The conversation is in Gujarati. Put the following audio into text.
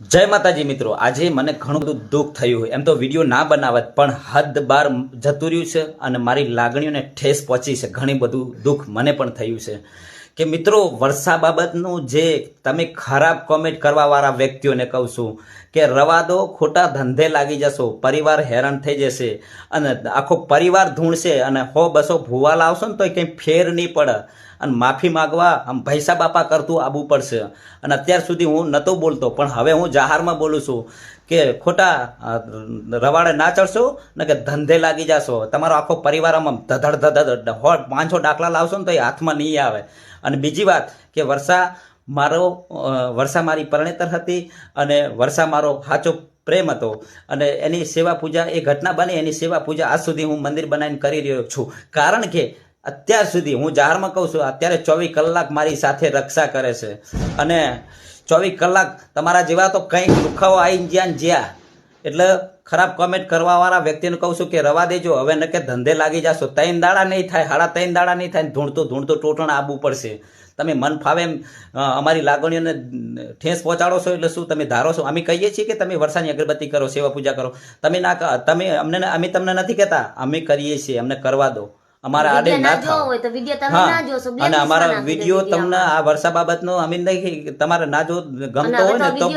જય માતાજી મિત્રો, આજે મને ઘણું બધું દુઃખ થયું એમ તો વીડિયો ના બનાવત, પણ હદ બાર જતું રહ્યું છે અને મારી લાગણીઓને ઠેસ પહોંચી છે. ઘણી બધું દુઃખ મને પણ થયું છે. કે મિત્રો, વર્ષા બાબતનું જે તમે ખરાબ કોમેન્ટ કરવાવાળા વ્યક્તિઓને કહું છું કે રવા દો ખોટા ધંધે લાગી જશો, પરિવાર હેરાન થઈ જશે અને આખો પરિવાર ધૂણશે અને હો બસો ભૂવા લાવશો ને તો કંઈ ફેર નહીં પડે. અને માફી માગવા આમ ભૈસા બાપા કરતું આવવું પડશે. અને અત્યાર સુધી હું નહોતો બોલતો, પણ હવે હું જાહેરમાં બોલું છું કે ખોટા રવાડે ના ચડશો ને કે ધંધે લાગી જશો. તમારો આખો પરિવાર આમ ધધડ ધધડ હો પાંચસો દાખલા લાવશો ને તો એ હાથમાં નહીં આવે. અને બીજી વાત કે વર્ષા મારો વર્ષા મારી પરણેતર હતી અને વર્ષા મારો સાચો પ્રેમ હતો. અને એની સેવા પૂજા, એ ઘટના બની, એની સેવા પૂજા આજ સુધી હું મંદિર બનાવીને કરી રહ્યો છું. કારણ કે અત્યાર સુધી હું જાહેરમાં કહું છું, અત્યારે ચોવીસ કલાક મારી સાથે રક્ષા કરે છે. અને ચોવીસ કલાક તમારા જેવા તો કંઈક દુખાવો આવીને જ્યાં જ્યાં. એટલે ખરાબ કોમેન્ટ કરવાવાળા વ્યક્તિને કહું છું કે રવા દેજો. હવે ન કે ધંધે લાગી જશો. ત્રણ દાડા નહીં થાય હાડા ત્રણ દાડા નહીં થાય ધૂણતું ધૂણતું ટોટણ આવવું પડશે. તમે મન ફાવે એમ અમારી લાગણીઓને ઠેસ પહોંચાડો છો એટલે શું તમે ધારો છો? અમે કહીએ છીએ કે તમે વરસાદની અગરબત્તી કરો, સેવા પૂજા કરો. તમે ના તમે અમને, અમે તમને નથી કહેતા. અમે કરીએ છીએ, અમને કરવા દો. અમારા આડે ના થાવ હોય તો વિડિયો તમે ના જોશો અને અમારા વીડિયો તમને આ વર્ષા બાબતનો અમીન નહીં તમારે ના જો ગમતો હોય ને તો